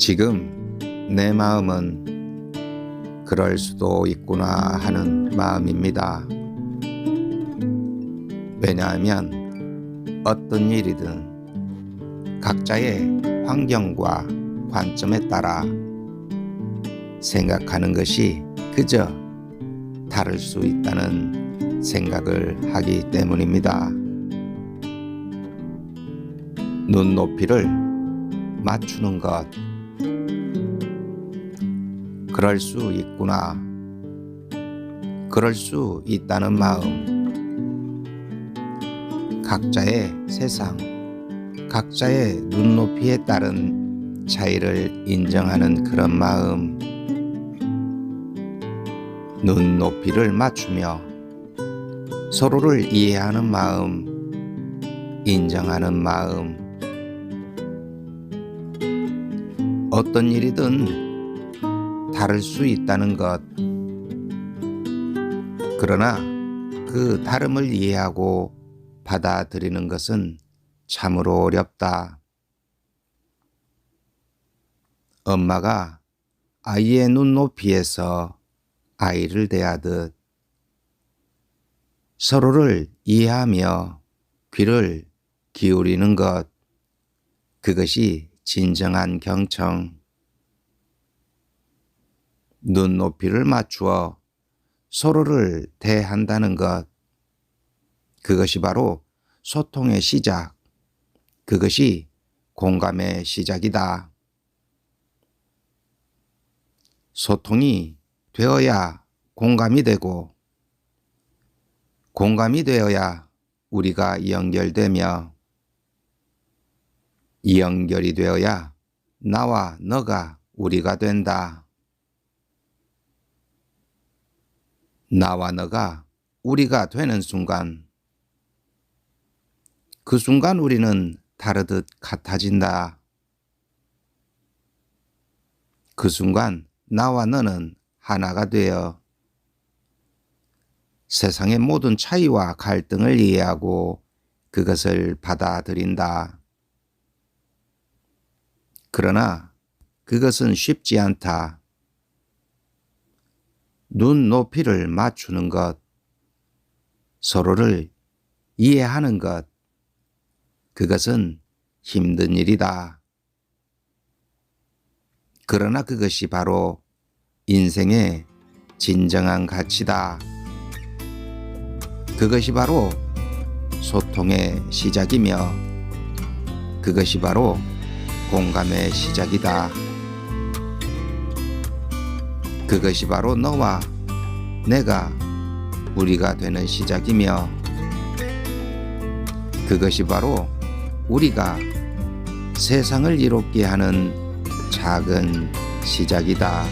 지금 내 마음은 그럴 수도 있구나 하는 마음입니다. 왜냐하면 어떤 일이든 각자의 환경과 관점에 따라 생각하는 것이 그저 다를 수 있다는 생각을 하기 때문입니다. 눈높이를 맞추는 것. 그럴 수 있구나. 그럴 수 있다는 마음. 각자의 세상, 각자의 눈높이에 따른 차이를 인정하는 그런 마음. 눈높이를 맞추며 서로를 이해하는 마음, 인정하는 마음. 어떤 일이든 다를 수 있다는 것. 그러나 그 다름을 이해하고 받아들이는 것은 참으로 어렵다. 엄마가 아이의 눈높이에서 아이를 대하듯 서로를 이해하며 귀를 기울이는 것. 그것이 진정한 경청. 눈높이를 맞추어 서로를 대한다는 것. 그것이 바로 소통의 시작. 그것이 공감의 시작이다. 소통이 되어야 공감이 되고, 공감이 되어야 우리가 연결되며, 이 연결이 되어야 나와 너가 우리가 된다. 나와 너가 우리가 되는 순간, 그 순간 우리는 다르듯 같아진다. 그 순간 나와 너는 하나가 되어 세상의 모든 차이와 갈등을 이해하고 그것을 받아들인다. 그러나 그것은 쉽지 않다. 눈 높이를 맞추는 것, 서로를 이해하는 것, 그것은 힘든 일이다. 그러나 그것이 바로 인생의 진정한 가치다. 그것이 바로 소통의 시작이며 그것이 바로 공감의 시작이다. 그것이 바로 너와 내가 우리가 되는 시작이며 그것이 바로 우리가 세상을 이롭게 하는 작은 시작이다.